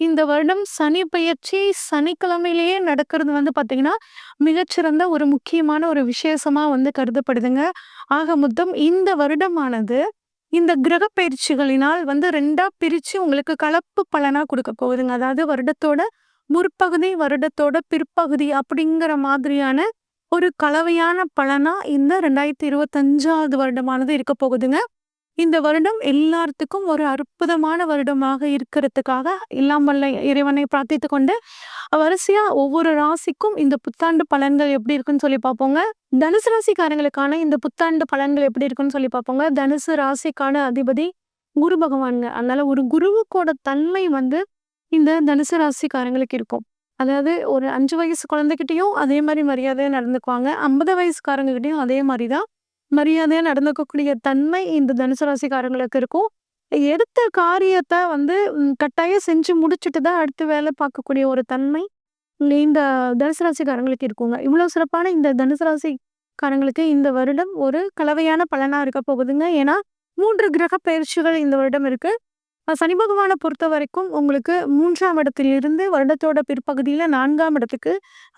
இந்த வருடம் சனி பெயர்ச்சி சனிக்கிழமையிலேயே நடக்கிறது வந்து பார்த்தீங்கன்னா, மிகச்சிறந்த ஒரு முக்கியமான ஒரு விசேஷமாக வந்து கருதப்படுதுங்க. ஆக மொத்தம் இந்த வருடமானது, இந்த கிரக பயிற்சிகளினால் வந்து ரெண்டாக பிரித்து உங்களுக்கு கலப்பு பலனாக கொடுக்க போகுதுங்க. அதாவது வருடத்தோட முற்பகுதி, வருடத்தோட பிற்பகுதி அப்படிங்கிற மாதிரியான ஒரு கலவையான பலனா இந்த 2025வது வருடமானது இருக்க போகுதுங்க. இந்த வருடம் எல்லாத்துக்கும் ஒரு அற்புதமான வருடமாக இருக்கிறதுக்காக எல்லாம் வல்ல இறைவனை பிரார்த்தித்து கொண்டு வரிசையா ஒவ்வொரு ராசிக்கும் இந்த புத்தாண்டு பலன்கள் எப்படி இருக்குன்னு சொல்லி பார்ப்போங்க. தனுசு ராசிக்காரங்களுக்கான இந்த புத்தாண்டு பலன்கள் எப்படி இருக்குன்னு சொல்லி பார்ப்போங்க. தனுசு ராசிக்கான அதிபதி குரு பகவானுங்க. அதனால ஒரு குருவுக்கோட தன்மை வந்து இந்த தனுசு ராசிக்காரங்களுக்கு இருக்கும். அதாவது ஒரு அஞ்சு வயசு குழந்தைகிட்டையும் அதே மாதிரி மரியாதையாக நடந்துக்குவாங்க. ஐம்பது வயசுக்காரங்ககிட்டையும் அதே மாதிரி தான் மரியாதையாக நடந்துக்கக்கூடிய தன்மை இந்த தனுசு ராசிக்காரங்களுக்கு இருக்கும். எடுத்த காரியத்தை வந்து கட்டாயம் செஞ்சு முடிச்சுட்டு தான் அடுத்து வேலை பார்க்கக்கூடிய ஒரு தன்மை இந்த தனுசு ராசிக்காரங்களுக்கு இருக்குங்க. இவ்வளோ சிறப்பான இந்த தனுசு ராசிக்காரங்களுக்கு இந்த வருடம் ஒரு கலவையான பலனாக இருக்க போகுதுங்க. ஏன்னா, மூன்று கிரக பயிற்சிகள் இந்த வருடம் இருக்கு. சனி பகவானை பொறுத்த வரைக்கும் உங்களுக்கு மூன்றாம் இடத்திலிருந்து வருடத்தோட பிற்பகுதியில் நான்காம் இடத்துக்கு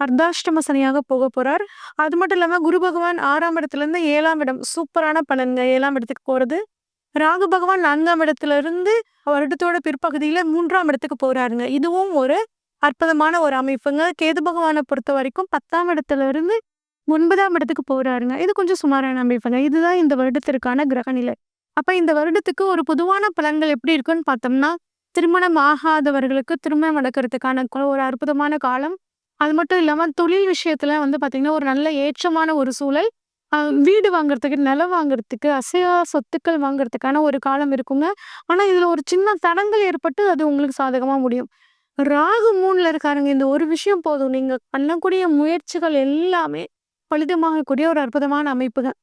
அர்த்தாஷ்டம சனியாக போக போகிறார் அது மட்டும் இல்லாமல் குரு பகவான் ஆறாம் இடத்துலேருந்து ஏழாம் இடம். சூப்பரான பலன்ங்க ஏழாம் இடத்துக்கு போகிறது ராகு பகவான் நான்காம் இடத்துல இருந்து வருடத்தோட பிற்பகுதியில் மூன்றாம் இடத்துக்கு போகிறாருங்க இதுவும் ஒரு அற்புதமான ஒரு அமைப்புங்க. கேது பகவானை பொறுத்த வரைக்கும் பத்தாம் இடத்துல இருந்து ஒன்பதாம் இடத்துக்கு போகிறாருங்க இது கொஞ்சம் சுமாரான அமைப்புங்க. இதுதான் இந்த வருடத்திற்கான கிரகநிலை. அப்ப இந்த வருடத்துக்கு ஒரு பொதுவான பலன்கள் எப்படி இருக்குன்னு பார்த்தோம்னா திருமணம் ஆகாதவர்களுக்கு திருமணம் நடக்கிறதுக்கான ஒரு அற்புதமான காலம். அது மட்டும் இல்லாமல் தொழில் விஷயத்துல வந்து பார்த்தீங்கன்னா ஒரு நல்ல ஏற்றமான ஒரு சூழல். வீடு வாங்குறதுக்கு நிலம் வாங்குறதுக்கு அசையா சொத்துக்கள் வாங்குறதுக்கான ஒரு காலம் இருக்குங்க. ஆனால் இதில் ஒரு சின்ன தடங்கள் ஏற்பட்டு அது உங்களுக்கு சாதகமாக முடியும். ராகு மூணில் இருக்காருங்க. இந்த ஒரு விஷயம் போதும். நீங்கள் பண்ணக்கூடிய முயற்சிகள் எல்லாமே பலிதமாகக்கூடிய ஒரு அற்புதமான அமைப்புகள்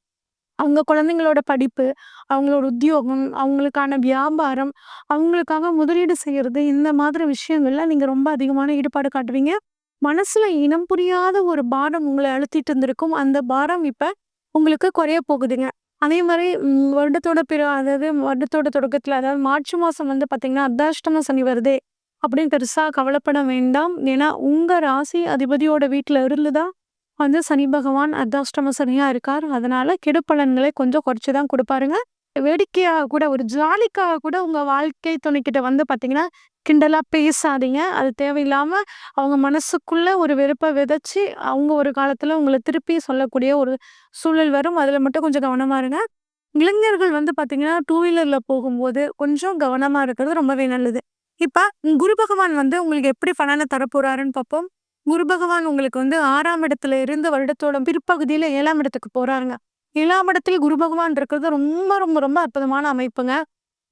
அவங்க குழந்தைங்களோட படிப்பு, அவங்களோட உத்தியோகம், அவங்களுக்கான வியாபாரம், அவங்களுக்காக முதலீடு செய்யறது, இந்த மாதிரி விஷயங்கள்ல நீங்க ரொம்ப அதிகமான ஈடுபாடு காட்டுவீங்க. மனசுல இனம் புரியாத ஒரு பாரம் உங்களை அழுத்திட்டு இருந்திருக்கும். அந்த பாரம் இப்ப உங்களுக்கு குறைய போகுதுங்க. அதே மாதிரி வருடத்தோட பிற அதாவது வருடத்தோட தொடக்கத்துல அதாவது மார்ச் மாசம் வந்து பாத்தீங்கன்னா, அர்த்தாஷ்டம சனி வருதே அப்படின்னு பெருசா கவலைப்பட வேண்டாம். ஏன்னா, உங்க ராசி அதிபதியோட வீட்டுல இருந்துதான் வந்து சனி பகவான் அர்த்தாஷ்டம சனியாக இருக்கார். அதனால் கெடுப்பலன்களை கொஞ்சம் குறைச்சி தான் கொடுப்பாருங்க. வேடிக்கையாக கூட ஒரு ஜாலிக்காக கூட உங்கள் வாழ்க்கை துணைக்கிட்ட வந்து பார்த்தீங்கன்னா கிண்டலாக பேசாதீங்க. அது தேவையில்லாமல் அவங்க மனசுக்குள்ளே ஒரு வெறுப்பை விதைச்சி அவங்க ஒரு காலத்தில் உங்களை திருப்பி சொல்லக்கூடிய ஒரு சூழல் வரும். அதில் மட்டும் கொஞ்சம் கவனமா இருங்க. இளைஞர்கள் வந்து பார்த்தீங்கன்னா டூ வீலரில் போகும்போது கொஞ்சம் கவனமாக இருக்கிறது ரொம்பவே நல்லது. இப்போ குரு பகவான் வந்து உங்களுக்கு எப்படி பலனை தரப்போகிறாருன்னு பார்ப்போம் குரு பகவான் உங்களுக்கு வந்து ஆறாம் இடத்துல இருந்து வருடத்தோட பிற்பகுதியில ஏழாம் இடத்துக்கு போறாருங்க. ஏழாம் இடத்துல குரு பகவான் இருக்கிறது ரொம்ப ரொம்ப ரொம்ப அற்புதமான அமைப்புங்க.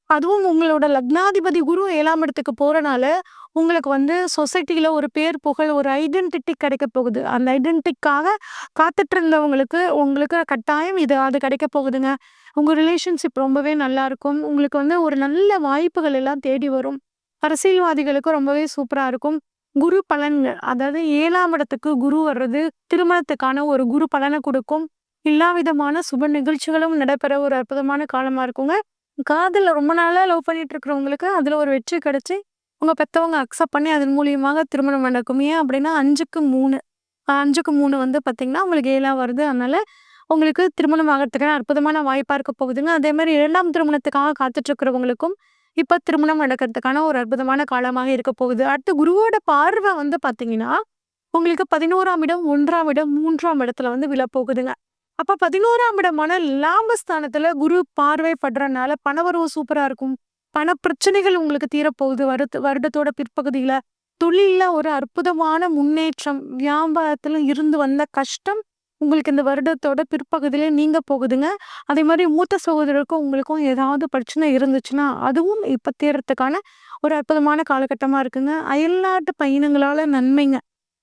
அதுவும் உங்களோட லக்னாதிபதி குரு ஏழாம் இடத்துக்கு போறனால உங்களுக்கு வந்து சொசைட்டியில ஒரு பேர் புகழ் ஒரு ஐடென்டிட்டி கிடைக்க போகுது. அந்த ஐடென்டிட்டிக்காக காத்துட்டு இருந்தவங்களுக்கு உங்களுக்கு கட்டாயம் இது அது கிடைக்க போகுதுங்க. உங்க ரிலேஷன்ஷிப் ரொம்பவே நல்லா இருக்கும். உங்களுக்கு வந்து ஒரு நல்ல வாய்ப்புகள் எல்லாம் தேடி வரும். அரசியல்வாதிகளுக்கு ரொம்பவே சூப்பரா இருக்கும். குரு பலன்கள். அதாவது ஏழாம் இடத்துக்கு குரு வர்றது திருமணத்துக்கான ஒரு குரு பலனை கொடுக்கும். எல்லா விதமான சுப நிகழ்ச்சிகளும் நடைபெற ஒரு அற்புதமான காலமா இருக்குங்க. காதல ரொம்ப நாளா லவ் பண்ணிட்டு இருக்கிறவங்களுக்கு அதுல ஒரு வெற்றி கிடைச்சி உங்க பெத்தவங்க அக்செப்ட் பண்ணி அதன் மூலியமாக திருமணம் நடக்கும். ஏன் அப்படின்னா அஞ்சுக்கு மூணு அஞ்சுக்கு மூணு வந்து பார்த்திங்கன்னா உங்களுக்கு ஏழாம் வருது. அதனால உங்களுக்கு திருமணம் ஆகிறதுக்கான அற்புதமான வாய்ப்பாக இருக்க போகுதுங்க. அதே மாதிரி இரண்டாம் திருமணத்துக்காக காத்துட்டு இருக்கிறவங்களுக்கும் இப்ப திருமணம் நடக்கிறதுக்கான ஒரு அற்புதமான காலமாக இருக்க போகுது. அடுத்து குருவோட பார்வை வந்து பாத்தீங்கன்னா உங்களுக்கு பதினோராம் இடம் ஒன்றாம் இடம் மூன்றாம் இடத்துல வந்து விழப்போகுதுங்க. அப்ப பதினோராம் இடமான லாபஸ்தானத்துல குரு பார்வை படுறதுனால பணவரவு சூப்பரா இருக்கும். பண பிரச்சனைகள் உங்களுக்கு தீரப்போகுது. வருட வருடத்தோட பிற்பகுதியில தொழில்ல ஒரு அற்புதமான முன்னேற்றம் வியாபாரத்துல இருந்து வந்த கஷ்டம் உங்களுக்கு இந்த வருடத்தோட பிற்பகுதியிலே நீங்கள் போகுதுங்க. அதே மாதிரி மூத்த சகோதரருக்கும் உங்களுக்கும் ஏதாவது பிரச்சனை இருந்துச்சுன்னா அதுவும் இப்போ தீரத்துக்கான ஒரு அற்புதமான காலகட்டமாக இருக்குங்க. அயல்நாட்டு பயணங்களால் நன்மைங்க.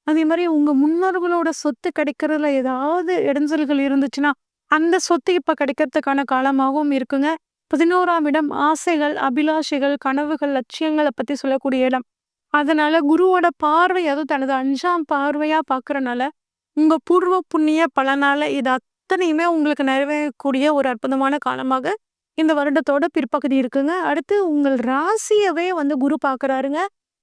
அதே மாதிரி உங்கள் முன்னோர்களோட சொத்து கிடைக்கிறதுல ஏதாவது இடைஞ்சல்கள் இருந்துச்சுன்னா அந்த சொத்து இப்போ கிடைக்கிறதுக்கான காலமாகவும் இருக்குங்க. பதினோராம் இடம் ஆசைகள் அபிலாஷைகள் கனவுகள் லட்சியங்களை பற்றி சொல்லக்கூடிய இடம். அதனால குருவோட பார்வை அதுவும் தனது அஞ்சாம் பார்வையாக பார்க்குறனால உங்க பூர்வ புண்ணிய பலனால இது அத்தனையுமே உங்களுக்கு நிறைவேறக்கூடிய ஒரு அற்புதமான காலமாக இந்த வருடத்தோட பிற்பகுதி இருக்குங்க. அடுத்து உங்கள் ராசியவே வந்து குரு பாக்குறாருங்க.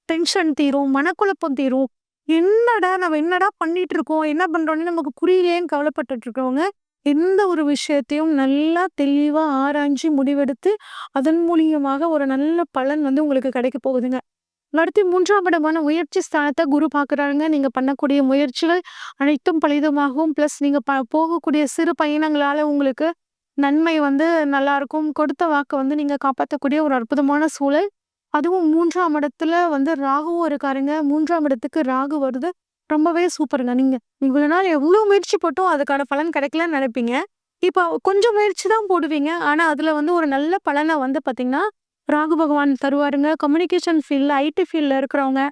டென்ஷன் தீரும் மனக்குழப்பம் தீரும். என்னடா நம்ம என்னடா பண்ணிட்டு இருக்கோம்? என்ன பண்றோம்னு நமக்கு புரியலேன்னு கவலைப்பட்டுட்டு இருக்கவங்க எந்த ஒரு விஷயத்தையும் நல்லா தெளிவாக ஆராய்ஞ்சு முடிவெடுத்து அதன் மூலியமாக ஒரு நல்ல பலன் வந்து உங்களுக்கு கிடைக்க போகுதுங்க. அடுத்து மூன்றாம் இடமான முயற்சி ஸ்தானத்தை குரு பாக்குறாருங்க நீங்கள் பண்ணக்கூடிய முயற்சிகள் அனைத்தும் பலிதமாகவும் ப்ளஸ் நீங்கள் ப போகக்கூடிய சிறு பயணங்களால் உங்களுக்கு நன்மை வந்து நல்லாயிருக்கும் கொடுத்த வாக்கை வந்து நீங்கள் காப்பாற்றக்கூடிய ஒரு அற்புதமான சூழல். அதுவும் மூன்றாம் இடத்துல வந்து ராகுவும் இருக்காருங்க. மூன்றாம் இடத்துக்கு ராகு வருது. ரொம்பவே சூப்பருங்க. நீங்கள் இவ்வளோ நாள் எவ்வளோ முயற்சி போட்டும் அதுக்கான பலன் கிடைக்கலன்னு நினைப்பீங்க. இப்போ கொஞ்சம் முயற்சி தான் போடுவீங்க. ஆனால் அதில் வந்து ஒரு நல்ல பலனை வந்து பார்த்திங்கன்னா ராகு பகவான் தருவாருங்க. கம்யூனிகேஷன் ஃபீல்டில் ஐடி ஃபீல்டில் இருக்கிறவங்க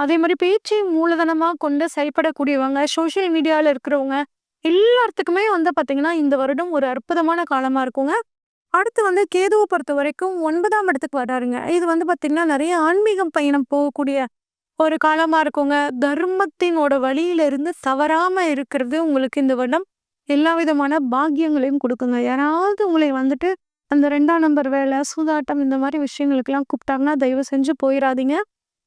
அதே மாதிரி பேச்சு மூலதனமாக கொண்டு செயல்படக்கூடியவங்க சோஷியல் மீடியாவில் இருக்கிறவங்க எல்லாத்துக்குமே வந்து பார்த்திங்கன்னா இந்த வருடம் ஒரு அற்புதமான காலமாக இருக்குங்க. அடுத்து வந்து கேதுவை பொறுத்த வரைக்கும் ஒன்பதாம் இடத்துக்கு வராருங்க. இது வந்து பார்த்திங்கன்னா நிறைய ஆன்மீகம் பயணம் போகக்கூடிய ஒரு காலமாக இருக்குங்க. தர்மத்தினோட வழியில இருந்து இருக்கிறது உங்களுக்கு இந்த வருடம் எல்லா விதமான பாக்கியங்களையும் கொடுக்குங்க. யாராவது உங்களை வந்துட்டு அந்த ரெண்டாம் நம்பர் வேலை சூதாட்டம் இந்த மாதிரி விஷயங்களுக்கெல்லாம் கூப்பிட்டாங்கன்னா தயவு செஞ்சு போயிடாதீங்க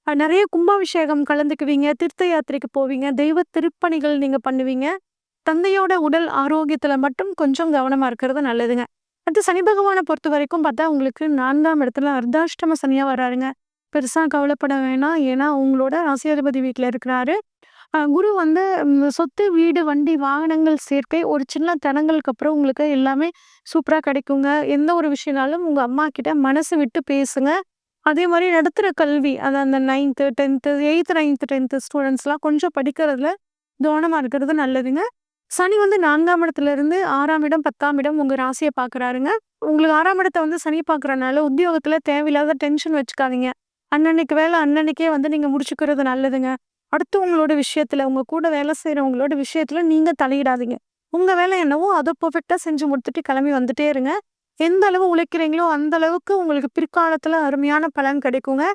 நிறைய கும்பாபிஷேகம் கலந்துக்குவீங்க தீர்த்த யாத்திரைக்கு போவீங்க தெய்வ திருப்பணிகள் நீங்கள் பண்ணுவீங்க. தந்தையோட உடல் ஆரோக்கியத்தில் மட்டும் கொஞ்சம் கவனமாக இருக்கிறது நல்லதுங்க. அடுத்து சனி பகவானை பொறுத்த வரைக்கும் பார்த்தா உங்களுக்கு நான்காம் இடத்துல அர்த்தாஷ்டம சனியாக வராருங்க. பெருசாக கவலைப்பட வேணாம். ஏன்னா உங்களோட ராசியாதிபதி வீட்டில் இருக்கிறாரு. குரு வந்து சொத்து வீடு வண்டி வாகனங்கள் சேர்க்கை ஒரு சின்ன தனங்களுக்கு அப்புறம் உங்களுக்கு எல்லாமே சூப்பராக கிடைக்குங்க. எந்த ஒரு விஷயம்னாலும் உங்கள் அம்மா கிட்ட மனசு விட்டு பேசுங்க. அதே மாதிரி நடத்துகிற கல்வி அது அந்த ninth tenth eighth ninth tenth ஸ்டூடெண்ட்ஸ்லாம் கொஞ்சம் படிக்கிறதுல கவனமாக இருக்கிறது நல்லதுங்க. சனி வந்து நான்காம் இடத்துல இருந்து ஆறாம் இடம் பத்தாம் இடம் உங்கள் ராசியை பார்க்குறாருங்க உங்களுக்கு ஆறாம் இடத்தை வந்து சனி பார்க்குறனால உத்தியோகத்தில் தேவையில்லாத டென்ஷன் வச்சுக்காதீங்க. அன்னன்னைக்கு வேலை அன்னன்னைக்கே வந்து நீங்கள் முடிச்சுக்கிறது நல்லதுங்க. அடுத்தவங்களோட விஷயத்துல உங்க கூட வேலை செய்யறவங்களோட விஷயத்துல நீங்க தலையிடாதீங்க. உங்க வேலை என்னவோ அதை பர்ஃபெக்டா செஞ்சு முடித்துட்டு கிளம்பி வந்துட்டே இருங்க. எந்த அளவு உழைக்கிறீங்களோ அந்த அளவுக்கு உங்களுக்கு பிற்காலத்துல அருமையான பலன் கிடைக்குங்க.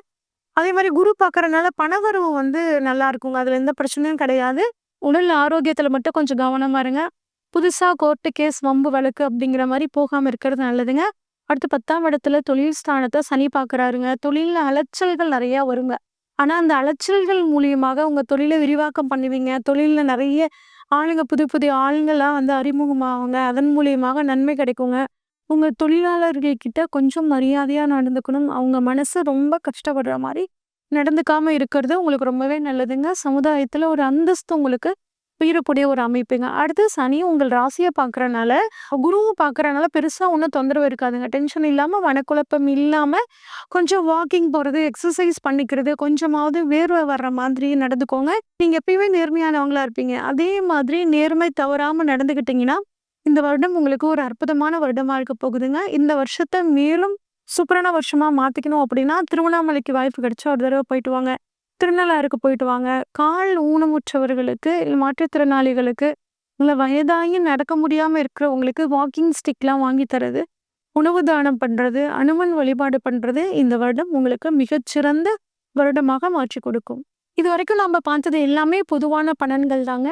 அதே மாதிரி குரு பார்க்கறதுனால பணவரவு வந்து நல்லா இருக்குங்க. அதுல எந்த பிரச்சனையும் கிடையாது. உடல் ஆரோக்கியத்துல மட்டும் கொஞ்சம் கவனமா இருங்க. புதுசா கோர்ட்டு கேஸ் வம்பு வழக்கு அப்படிங்கிற மாதிரி போகாம இருக்கிறது நல்லதுங்க. அடுத்து பத்தாம் இடத்துல தொழில் ஸ்தானத்தை சனி பார்க்குறாருங்க. தொழிலில் அலைச்சல்கள் நிறையா வருங்க. ஆனால் அந்த அலைச்சல்கள் மூலியமாக உங்கள் தொழிலை விரிவாக்கம் பண்ணுவீங்க. தொழிலில் நிறைய ஆளுங்க புது புதிய ஆளுங்கள்லாம் வந்து அறிமுகமாகுங்க அதன் மூலியமாக நன்மை கிடைக்குங்க. உங்கள் தொழிலாளர்கள் கிட்ட கொஞ்சம் மரியாதையாக நடந்துக்கணும். அவங்க மனசு ரொம்ப கஷ்டப்படுற மாதிரி நடந்துக்காமல் இருக்கிறது உங்களுக்கு ரொம்பவே நல்லதுங்க. சமுதாயத்தில் ஒரு அந்தஸ்து உங்களுக்கு உயிரக்கூடிய ஒரு அமைப்புங்க. அடுத்து சனி உங்கள் ராசியை பார்க்கறனால குருவும் பார்க்குறனால பெருசாக ஒன்றும் தொந்தரவு இருக்காதுங்க. டென்ஷன் இல்லாமல் மனக்குழப்பம் இல்லாமல் கொஞ்சம் வாக்கிங் போகிறது எக்ஸசைஸ் பண்ணிக்கிறது கொஞ்சமாவது வேர்வை வர்ற மாதிரி நடந்துக்கோங்க. நீங்கள் எப்பயுமே நேர்மையானவங்களா இருப்பீங்க. அதே மாதிரி நேர்மை தவறாமல் நடந்துக்கிட்டிங்கன்னா இந்த வருடம் உங்களுக்கு ஒரு அற்புதமான வருடமா இருக்க போகுதுங்க. இந்த வருஷத்தை மேலும் சூப்பரான வருஷமாக மாற்றிக்கணும் அப்படின்னா திருவண்ணாமலைக்கு வாய்ப்பு கிடைச்சா ஒரு தடவை போயிட்டு வாங்க. திருநள்ளாருக்கு போயிட்டு வாங்க. கால் ஊனமுற்றவர்களுக்கு இல்லை மாற்றுத்திறனாளிகளுக்கு இல்லை வயதாகி நடக்க முடியாமல் இருக்கிறவங்களுக்கு வாக்கிங் ஸ்டிக்லாம் வாங்கி தரது. உணவு தானம் பண்ணுறது அனுமன் வழிபாடு பண்ணுறது இந்த வருடம் உங்களுக்கு மிகச்சிறந்த வருடமாக மாற்றி கொடுக்கும். இது வரைக்கும் நம்ம பார்த்தது எல்லாமே பொதுவான பலன்கள் தாங்க.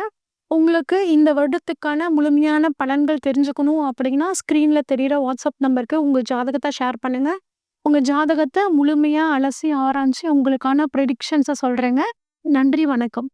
உங்களுக்கு இந்த வருடத்துக்கான முழுமையான பலன்கள் தெரிஞ்சுக்கணும் அப்படின்னா ஸ்க்ரீனில் தெரிகிற வாட்ஸ்அப் நம்பருக்கு உங்கள் ஜாதகத்தை ஷேர் பண்ணுங்கள் உங்க ஜாதகத்தை முழுமையா அலசி ஆராய்ச்சி உங்களுக்கான ப்ரெடிக்ஷன்ஸை சொல்றேங்க. நன்றி வணக்கம்.